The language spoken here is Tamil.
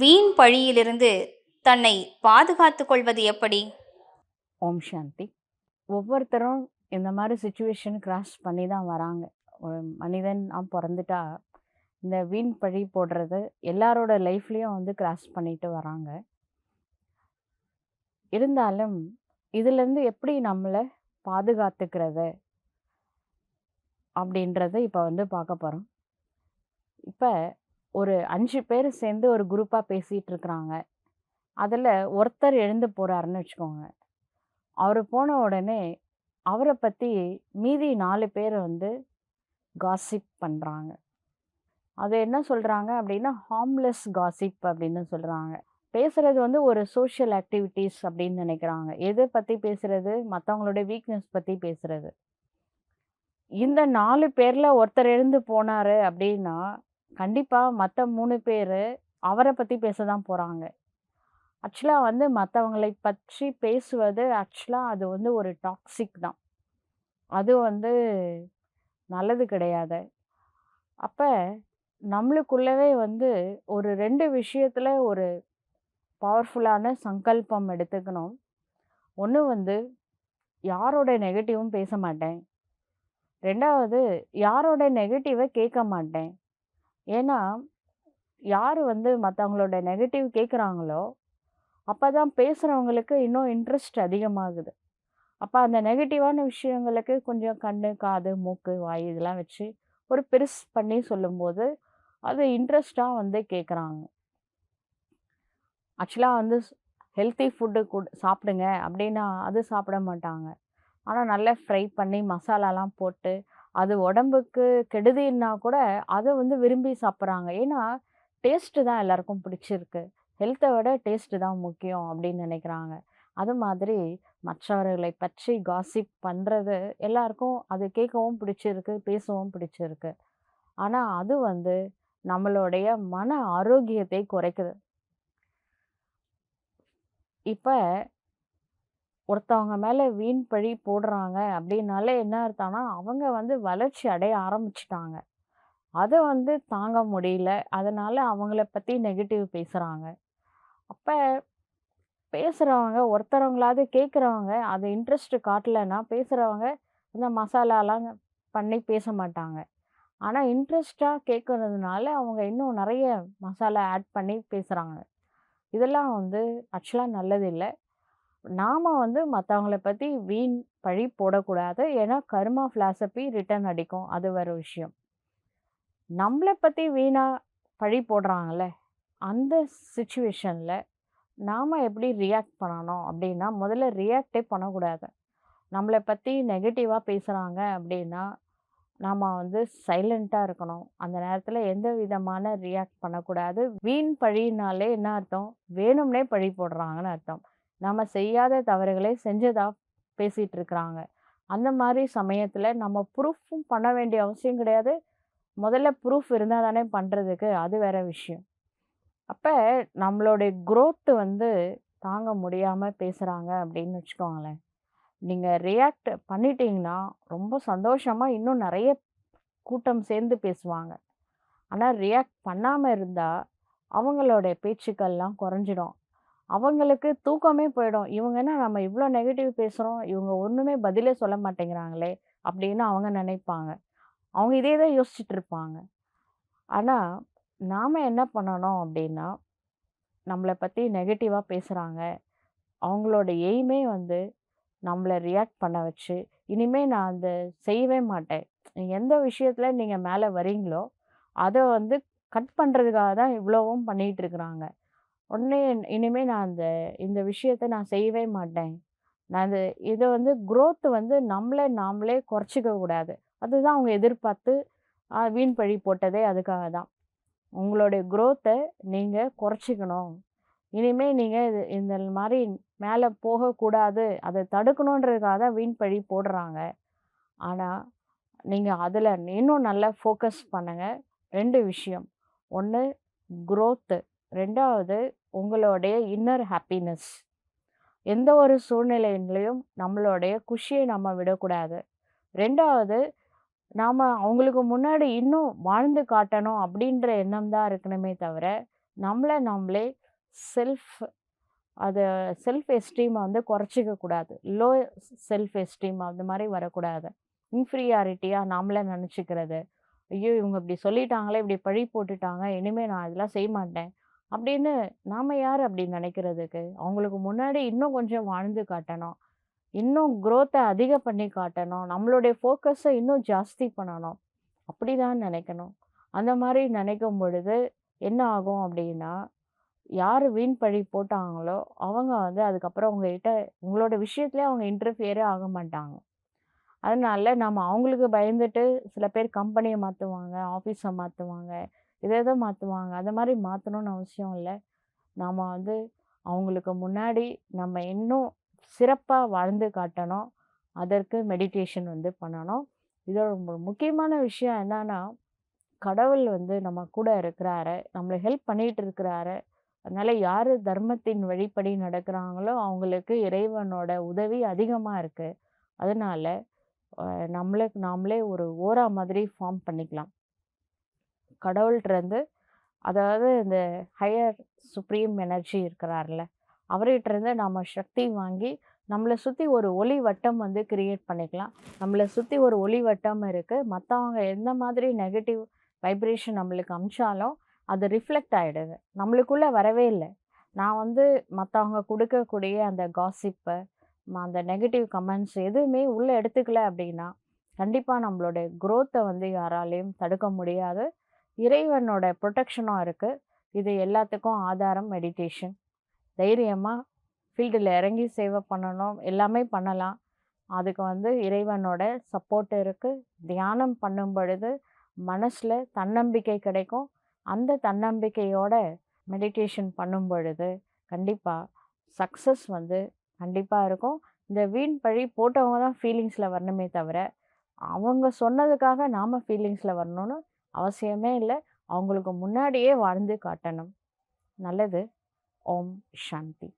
வீண் பழியிலிருந்து தன்னை பாதுகாத்துக் கொள்வது எப்படி? ஓம் சாந்தி. ஒவ்வொருத்தரும் இந்த மாதிரி சுச்சுவேஷன் கிராஸ் பண்ணி தான் வராங்க. ஒரு மனிதன் பிறந்துட்டா இந்த வீண் பழி போடுறது எல்லாரோட லைஃப்லேயும் வந்து கிராஸ் பண்ணிட்டு வராங்க. இருந்தாலும் இதுலேருந்து எப்படி நம்மளை பாதுகாத்துக்கிறது அப்படின்றத இப்போ வந்து பார்க்க போகிறோம் இப்போ ஒரு அஞ்சு பேர் சேர்ந்து ஒரு குரூப்பாக பேசிகிட்டு இருக்கிறாங்க. அதில் ஒருத்தர் எழுந்து போகிறாருன்னு வச்சுக்கோங்க. அவர் போன உடனே அவரை பற்றி மீதி நாலு பேர் வந்து காசிப் பண்ணுறாங்க அது என்ன சொல்கிறாங்க அப்படின்னா ஹார்ம்லெஸ் காசிப் அப்படின்னு சொல்கிறாங்க பேசுகிறது வந்து ஒரு சோஷியல் ஆக்டிவிட்டீஸ் அப்படின்னு நினைக்கிறாங்க. எதை பற்றி பேசுகிறது மற்றவங்களோட வீக்னஸ் பற்றி பேசுகிறது இந்த நாலு பேரில் ஒருத்தர் எழுந்து போனார் அப்படின்னா கண்டிப்பாக மற்ற மூணு பேர் அவரை பற்றி பேச தான் போகிறாங்க ஆக்சுவலாக வந்து மற்றவங்களை பற்றி பேசுவது ஆக்சுவலாக அது வந்து ஒரு டாக்ஸிக் தான். அது வந்து நல்லது கிடையாது. அப்போ நம்மளுக்குள்ளவே வந்து ஒரு ரெண்டு விஷயத்தில் ஒரு பவர்ஃபுல்லான சங்கல்பம் எடுத்துக்கணும். ஒன்று வந்து யாரோட நெகட்டிவும் பேச மாட்டேன். ரெண்டாவது யாரோட நெகட்டிவை கேட்க மாட்டேன். ஏன்னா யார் வந்து மற்றவங்களோட நெகட்டிவ் கேட்குறாங்களோ அப்போ தான் பேசுகிறவங்களுக்கு இன்னும் இன்ட்ரெஸ்ட் அதிகமாகுது. அப்போ அந்த நெகட்டிவான விஷயங்களுக்கு கொஞ்சம் கண் காது மூக்கு வாய் இதெல்லாம் வச்சு ஒரு பெருசு பண்ணி சொல்லும்போது அது இன்ட்ரெஸ்டாக வந்து கேட்குறாங்க ஆக்சுவலாக வந்து ஹெல்த்தி ஃபுட்டு கூட சாப்பிடுங்க அப்படின்னா அது சாப்பிட மாட்டாங்க. ஆனால் நல்லா ஃப்ரை பண்ணி மசாலாலாம் போட்டு அது உடம்புக்கு கெடுதின்னா கூட அதை வந்து விரும்பி சாப்பிட்றாங்க. ஏன்னா டேஸ்ட்டு தான் எல்லாருக்கும் பிடிச்சிருக்கு. ஹெல்த்தை விட டேஸ்ட்டு தான் முக்கியம் அப்படின்னு நினைக்கிறாங்க. அது மாதிரி மற்றவர்களை பற்றி காசிப் பண்ணுறது எல்லாருக்கும் அது கேட்கவும் பிடிச்சிருக்கு பேசவும் பிடிச்சிருக்கு. ஆனால் அது வந்து நம்மளுடைய மன ஆரோக்கியத்தை குறைக்குது. இப்போ ஒருத்தவங்க மேலே வீண் பழி போடுறாங்க அப்படின்னாலே என்ன அர்த்தம்னா அவங்க வந்து வளர்ச்சி அடைய ஆரம்பிச்சிட்டாங்க. அதை வந்து தாங்க முடியல. அதனால் அவங்கள பற்றி நெகட்டிவ் பேசுகிறாங்க அப்போ பேசுகிறவங்க ஒருத்தரவங்களாவது கேட்குறவங்க அது இன்ட்ரெஸ்ட்டு காட்டலைன்னா பேசுகிறவங்க இந்த மசாலாலாம் பண்ணி பேச மாட்டாங்க. ஆனால் இன்ட்ரெஸ்ட்டாக கேட்குறதுனால அவங்க இன்னும் நிறைய மசாலா ஆட் பண்ணி பேசுகிறாங்க இதெல்லாம் வந்து ஆக்சுவலாக நல்லது இல்லை நாம் வந்து மற்றவங்கள பற்றி வீண் பழி போடக்கூடாது. ஏன்னா கர்மா ஃபிலாசபி ரிட்டர்ன் அடிக்கும். அது வேறு விஷயம். நம்மளை பற்றி வீணாக பழி போடுறாங்கல்ல அந்த சுச்சுவேஷனில் நாம் எப்படி ரியாக்ட் பண்ணணும் அப்படின்னா முதல்ல ரியாக்டே பண்ணக்கூடாது. நம்மளை பற்றி நெகட்டிவாக பேசுகிறாங்க அப்படின்னா நாம் வந்து சைலண்ட்டாக இருக்கணும். அந்த நேரத்தில் எந்த விதமான ரியாக்ட் பண்ணக்கூடாது. வீண் பழினாலே என்ன அர்த்தம்? வேணும்னே பழி போடுறாங்கன்னு அர்த்தம். நம்ம செய்யாத தவறுகளை செஞ்சதாக பேசிகிட்டு இருக்கிறாங்க அந்த மாதிரி சமயத்தில் நம்ம ப்ரூஃபும் பண்ண வேண்டிய அவசியம் கிடையாது. முதல்ல ப்ரூஃப் இருந்தால் தானே பண்ணுறதுக்கு அது வேற விஷயம். அப்போ நம்மளுடைய குரோத்து வந்து தாங்க முடியாமல் பேசுகிறாங்க அப்படின்னு வச்சுக்கோங்களேன். நீங்கள் ரியாக்ட் பண்ணிட்டீங்கன்னா ரொம்ப சந்தோஷமாக இன்னும் நிறைய கூட்டம் சேர்ந்து பேசுவாங்க. ஆனால் ரியாக்ட் பண்ணாமல் இருந்தால் அவங்களோட பேச்சுக்கள்லாம் குறைஞ்சிடும். அவங்களுக்கு தூக்கமே போயிடும். இவங்க என்ன நம்ம இவ்வளோ நெகட்டிவ் பேசுகிறோம் இவங்க ஒன்றுமே பதிலே சொல்ல மாட்டேங்கிறாங்களே அப்படின்னு அவங்க நினைப்பாங்க. அவங்க இதே தான் யோசிச்சுட்டு இருப்பாங்க. ஆனால் நாம் என்ன பண்ணணும் அப்படின்னா நம்மளை பற்றி நெகட்டிவாக பேசுகிறாங்க அவங்களோட எய்மே வந்து நம்மளை ரியாக்ட் பண்ண வச்சு இனிமேல் நான் அந்த செய்யவே மாட்டேன். எந்த விஷயத்தில் நீங்கள் மேலே வரீங்களோ அதை வந்து கட் பண்ணுறதுக்காக தான் இவ்வளவும் பண்ணிகிட்டு இருக்கிறாங்க. உடனே இனிமே நான் அந்த இந்த விஷயத்த நான் செய்யவே மாட்டேன். நான் அது இதை வந்து growth வந்து நம்மளை நாமளே குறைச்சிக்க கூடாது. அதுதான் அவங்க எதிர்பார்த்து ஆ, வீண் பழி போட்டதே அதுக்காக தான். உங்களுடைய growth-அ நீங்கள் குறைச்சிக்கணும். இனிமே நீங்கள் இது இந்த மாதிரி மேலே போகக்கூடாது. அதை தடுக்கணுன்றதுக்காக தான் வீண் பழி போடுறாங்க. ஆனால் நீங்கள் அதில் இன்னும் நல்லா ஃபோக்கஸ் பண்ணுங்கள் ரெண்டு விஷயம். ஒன்று growth. ரெண்டாவது உங்களுடைய இன்னர் ஹாப்பினஸ் எந்த ஒரு சூழ்நிலையிலையும் நம்மளுடைய குஷியை நம்ம விடக்கூடாது ரெண்டாவது நாம் அவங்களுக்கு முன்னாடி இன்னும் வாழ்ந்து காட்டணும் அப்படின்ற எண்ணம் தான் இருக்கணுமே தவிர நம்மள நம்மளே செல்ஃப் அதை செல்ஃப் எஸ்டீமை வந்து குறைச்சிக்க கூடாது. லோ செல்ஃப் எஸ்டீம் அந்த மாதிரி வரக்கூடாது. இன்ஃப்ரியாரிட்டியாக நாமளே நினச்சிக்கிறது ஐயோ! இவங்க இப்படி சொல்லிட்டாங்களே, இப்படி பழி போட்டுட்டாங்க. இனிமே நான் இதெல்லாம் செய்ய மாட்டேன். அப்படின்னு நாம யார் அப்படி நினைக்கிறதுக்கு அவங்களுக்கு முன்னாடி இன்னும் கொஞ்சம் வாழ்ந்து காட்டணும். இன்னும் க்ரோத்தை அதிகம் பண்ணி காட்டணும். நம்மளுடைய ஃபோக்கஸை இன்னும் ஜாஸ்தி பண்ணணும். அப்படிதான் நினைக்கணும் அந்த மாதிரி நினைக்கும் பொழுது என்ன ஆகும் அப்படின்னா, யார் வீண் பழி போட்டாங்களோ, அவங்க வந்து அதுக்கப்புறம் உங்ககிட்ட உங்களோட விஷயத்துலேயே அவங்க இன்டர்ஃபியரே ஆக மாட்டாங்க. அதனால நம்ம அவங்களுக்கு பயந்துட்டு சில பேர் கம்பெனியை மாற்றுவாங்க ஆஃபீஸை மாற்றுவாங்க இதை எதை மாற்றுவாங்க அந்த மாதிரி மாற்றணும்னு அவசியம் இல்லை நாம வந்து அவங்களுக்கு முன்னாடி நம்ம இன்னும் சிறப்பாக வாழ்ந்து காட்டணும். அதற்கு மெடிடேஷன் வந்து பண்ணணும். இதோட ரொம்ப முக்கியமான விஷயம் என்னன்னா, கடவுள் வந்து நம்ம கூட இருக்கிறாரு. நம்மளை ஹெல்ப் பண்ணிட்டு இருக்கிறாரு. அதனால யார் தர்மத்தின் வழிப்படி நடக்கிறாங்களோ, அவங்களுக்கு இறைவனோட உதவி அதிகமாக இருக்குது அதனால நம்மளுக்கு நாமளே ஒரு ஓரா மாதிரி ஃபார்ம் பண்ணிக்கலாம். கடவுள்கிட்டருந்து அதாவது இந்த ஹையர் சுப்ரீம் எனர்ஜி இருக்கிறார்ல, அவர்கிட்டருந்து நம்ம சக்தி வாங்கி, நம்மளை சுற்றி ஒரு ஒளி வட்டம் வந்து கிரியேட் பண்ணிக்கலாம். நம்மள சுற்றி ஒரு ஒளி வட்டம் இருக்குது மற்றவங்க எந்த மாதிரி நெகட்டிவ் வைப்ரேஷன் நம்மளுக்கு அமிச்சாலும் அது ரிஃப்ளெக்ட் ஆகிடுது நம்மளுக்குள்ளே வரவே இல்லை நான் வந்து மற்றவங்க கொடுக்கக்கூடிய அந்த காசிப்பு, அந்த நெகட்டிவ் கமெண்ட்ஸ் எதுவுமே உள்ளே எடுத்துக்கல அப்படின்னா, கண்டிப்பாக நம்மளுடைய க்ரோத்தை வந்து யாராலையும் தடுக்க முடியாது. இறைவனோட ப்ரொடெக்ஷனும் இருக்குது இது எல்லாத்துக்கும் ஆதாரம் மெடிடேஷன். தைரியமாக ஃபீல்டில் இறங்கி சேவை பண்ணணும். எல்லாமே பண்ணலாம். அதுக்கு வந்து இறைவனோட சப்போர்ட் இருக்குது தியானம் பண்ணும் பொழுது மனசில் தன்னம்பிக்கை கிடைக்கும். அந்த தன்னம்பிக்கையோட மெடிடேஷன் பண்ணும் பொழுது, கண்டிப்பாக சக்ஸஸ் வந்து கண்டிப்பாக இருக்கும். இந்த வீண் பழி போட்டவங்க தான் ஃபீலிங்ஸில் வரணுமே தவிர, அவங்க சொன்னதுக்காக நாம் ஃபீலிங்ஸில் வரணும்னு அவசியமே இல்லை அவங்களுக்கு முன்னாடியே வாழ்ந்து காட்டணும். நல்லது. ஓம் சாந்தி.